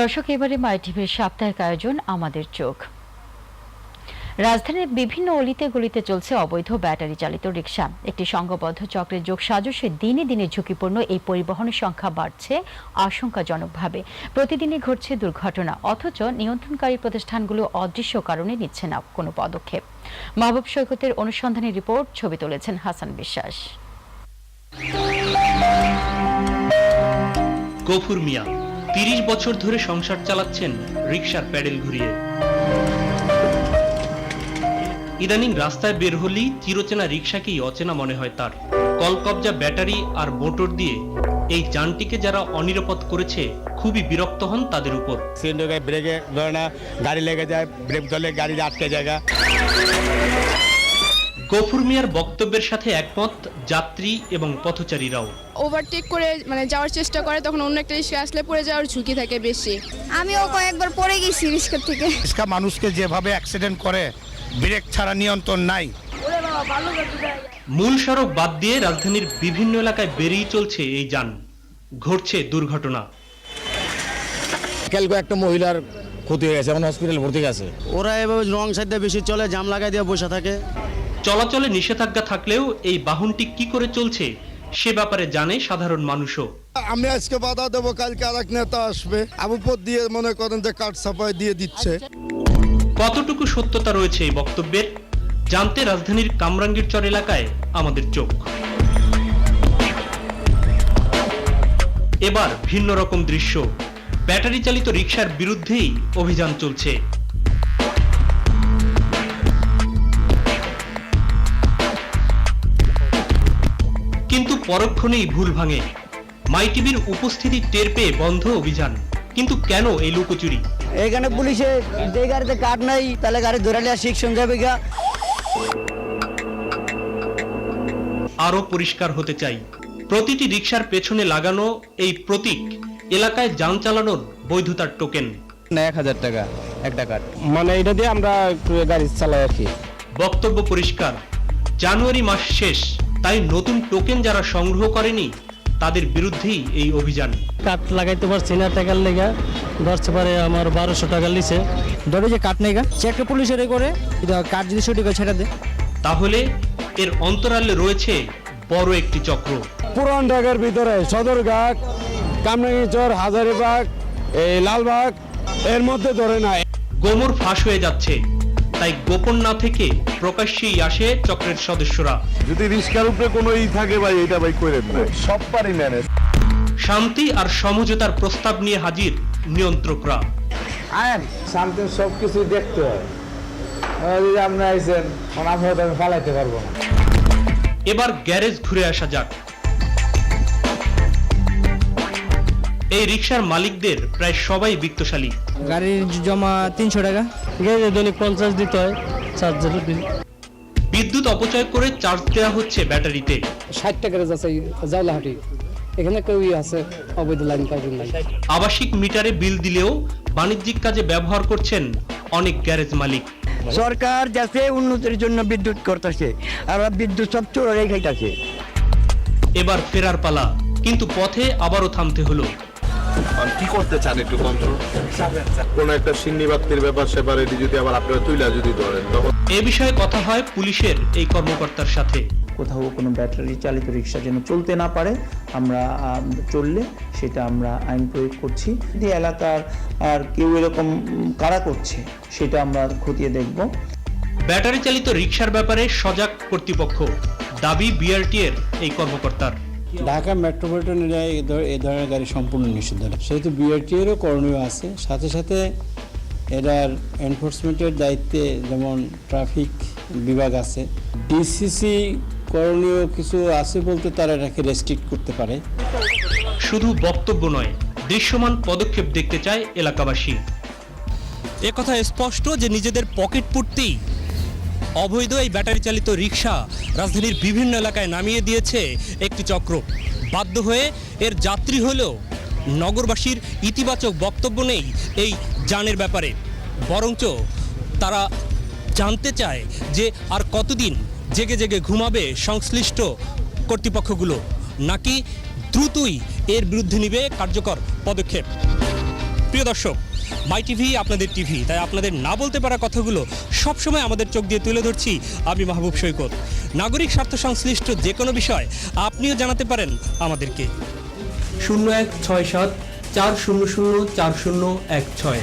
দর্শক, এবারে মাই টিভির সাপ্তাহিক আয়োজন আমাদের চোখ। রাজধানীর বিভিন্ন অলিতে গলিতে চলছে অবৈধ ব্যাটারি চালিত রিক্সা একটি সংঘবদ্ধ চক্রের যোগ সাজসে দিনে দিনে ঝুঁকিপূর্ণ। এই পরিবহনের সংখ্যা বাড়ছে আশঙ্কাজনকভাবে। প্রতিদিনই ঘটছে দুর্ঘটনা, অথচ নিয়ন্ত্রণকারী প্রতিষ্ঠানগুলো অদৃশ্য কারণে নিচ্ছে না কোনো পদক্ষেপ। মাহবুব সৈকতের অনুসন্ধানী রিপোর্ট, ছবি তুলেছেন হাসান বিশ্বাস। গফুর মিয়া। তিরিশ বছর ধরে সংসার চালাচ্ছেন রিক্সার প্যাডেল ঘুরিয়ে। ইদানিং রাস্তায় বের হলেই চিরচেনা রিক্সাকেই অচেনা মনে হয় তার। কলকবজা ব্যাটারি আর মোটর দিয়ে এই যানটিকে যারা অনিরাপদ করেছে, খুবই বিরক্ত হন তাদের উপর। ব্রেকে ধরে না, গাড়ি লেগে যায়, ব্রেক ধরলে গাড়ি আটকে জায়গা গফুর মিয়ার বক্তব্যের সাথে একমত যাত্রী এবং পথচারীরাও। ওভারটেক করে মানে যাওয়ার চেষ্টা করে তখন অন্য একটা রিক্সা আসলে পড়ে যাওয়ার ঝুঁকি থাকে বেশি। আমিও কয়েকবার পড়ে গেছি রিক্সা থেকে। রিক্সা মানুষকে যেভাবে অ্যাক্সিডেন্ট করে ব্রেক ছাড়া নিয়ন্ত্রণ নাই। মূল সড়ক বাদ দিয়ে রাজধানীর বিভিন্ন এলাকায় বেরিয়ে চলছে এই যান। ঘটছে দুর্ঘটনা। কালকে একটা মহিলার ক্ষতি হয়ে গেছে এখন হসপিটাল ভর্তি আছে। ওরা এভাবে রং সাইডে বেশি চলে জাম লাগাই দিয়ে বসে থাকে। চলাচলে নিষেধাজ্ঞা থাকলেও এই বাহনটি কি করে চলছে সে ব্যাপারে জানে সাধারণ মানুষও। আমি আজকে বাধা দেবো কালকে আর এক নেতা আসবে। আবুপদ দিয়ে মনে করেন যে কাঠ সাফাই দিয়ে দিচ্ছে। কতটুকু সত্যতা রয়েছে এই বক্তব্যের জানতে রাজধানীর কামরাঙ্গীর চর এলাকায় আমাদের চোখ। এবার ভিন্ন রকম দৃশ্য। ব্যাটারি চালিত রিক্সার বিরুদ্ধেই অভিযান চলছে। কিন্তু পরক্ষণেই ভুল ভাঙে। মাই টিভির উপস্থিতি টের পেয়ে বন্ধ অভিযান। কিন্তু কেন এই লুকোচুরি? এখানে পুলিশে যে গাড়িতে কাঠ নাই তাহলে গাড়ি ধরে নিয়ে শিক্ষণ যাবে গা আরও পরিষ্কার হতে চাই। প্রতিটি রিক্সার পেছনে লাগানো এই প্রতীক এলাকায় যান চালানোর বৈধতার টোকেন এক হাজার টাকা একটা কাঠ মানে এটা দিয়ে আমরা একটু গাড়ি চালাই আর কি। বক্তব্য পরিষ্কার। জানুয়ারি মাস শেষ তাই নতুন টোকেন যারা সংগ্রহ করেনি তাদের বিরুদ্ধেই এই অভিযান। কাঠ লাগাইতে পারছি না টাকার লেগা। ধরতে পারে আমার বারোশো টাকা লিছে ধরে যে কাঠ নেই একটা পুলিশের এ করে কাঠ যদি সঠিক হয় সেটা দে। তাহলে এর অন্তরালে রয়েছে বড় একটি চক্র। পুরান ঢাকার ভিতরে সদরঘাট কামরাঙ্গীচর হাজারিবাগ এই লালবাগ এর মধ্যে ধরে না গোমর ফাঁস হয়ে যাচ্ছে তাই গোপন না থেকে প্রকাশ্যেই আসে চক্রের সদস্যরা। যদি রিস্কার উপরে কোনো ই থাকে ভাই এটা ভাই করে সব পারি ম্যানেজ। শান্তি আর সমঝোতার প্রস্তাব নিয়ে হাজির নিয়ন্ত্রকরা। আয়েন শান্তি সব কিছু দেখতে হয়। যদি আপনি আইসেন আমরা তো আমি পালাইতে পারব না। এবার গ্যারেজ ঘুরে আসা যাক। এই রিক্সার মালিকদের প্রায় সবাই বিত্তশালী। গাড়ির জমা তিনশো টাকা। দৈনিক পঞ্চাশ দিতে হয় চার্জারের বিল। বিদ্যুৎ অপচয় করে চার্জ দেওয়া হচ্ছে ব্যাটারিতে। ষাট টাকার আছে জাউলাহাটি। এখানে কেউ আছে অবৈধ লাইন পাইবেন নাই। আবাসিক মিটারে বিল দিলেও বাণিজ্যিক কাজে ব্যবহার করছেন অনেক গ্যারেজ মালিক। সরকার যাতে উন্নতির জন্য বিদ্যুৎ করতেছে আর বিদ্যুৎ সব চোরাই খাইতেছে। এবার ফেরার পালা কিন্তু পথে আবারও থামতে হলো। কি করতে চান একটু কন্ট্রোল কোন একটা সিন্নি বাক্তির ব্যাপার সেবার এটি যদি আবার আপনারা তুইলা যদি ধরেন তখন এ বিষয়ে কথা হয় পুলিশের এই কর্মকর্তার সাথে। কোথাও কোনো ব্যাটারি চালিত রিক্সা যেন চলতে না পারে আমরা আম, চললে সেটা আমরা আইন প্রয়োগ করছি। যদি এলাকার আর কেউ এরকম কারা করছে সেটা আমরা খতিয়ে দেখব। ব্যাটারি চালিত রিক্সার ব্যাপারে সজাগ কর্তৃপক্ষ দাবি বিআরটি এর এই কর্মকর্তার। ঢাকা মেট্রোপলিটন এরিয়ায় এ ধর- এ ধরনের গাড়ি সম্পূর্ণ নিষিদ্ধ। সেহেতু বিআরটিএরও করণীয় আছে। সাথে সাথে এটার এনফোর্সমেন্টের দায়িত্বে যেমন ট্রাফিক বিভাগ আছে। ডিসিসি করণীয় কিছু আছে বলতে তারা এটাকে রেস্ট্রিক্ট করতে পারে। শুধু বক্তব্য নয় দৃশ্যমান পদক্ষেপ দেখতে চায় এলাকাবাসী। কথা স্পষ্ট যে নিজেদের পকেট পুড়তেই অবৈধ এই ব্যাটারি চালিত রিক্সা রাজধানীর বিভিন্ন এলাকায় নামিয়ে দিয়েছে একটি চক্র। বাধ্য হয়ে এর যাত্রী হলেও নগরবাসীর ইতিবাচক বক্তব্য নেই এই যানের ব্যাপারে। বরঞ্চ তারা জানতে চায় যে আর কতদিন জেগে জেগে ঘুমাবে সংশ্লিষ্ট কর্তৃপক্ষগুলো, নাকি দ্রুতই এর বিরুদ্ধে নিবে কার্যকর পদক্ষেপ। প্রিয় দর্শক মাই টিভি আপনাদের টিভি তাই আপনাদের না বলতে পারা কথাগুলো সবসময় আমাদের চোখ দিয়ে তুলে ধরছি আমি মাহবুব সৈকত। নাগরিক স্বার্থ সংশ্লিষ্ট যে কোনো বিষয় আপনিও জানাতে পারেন আমাদেরকে। শূন্য এক ছয় সাত, চার শূন্য শূন্য, চার শূন্য এক ছয়।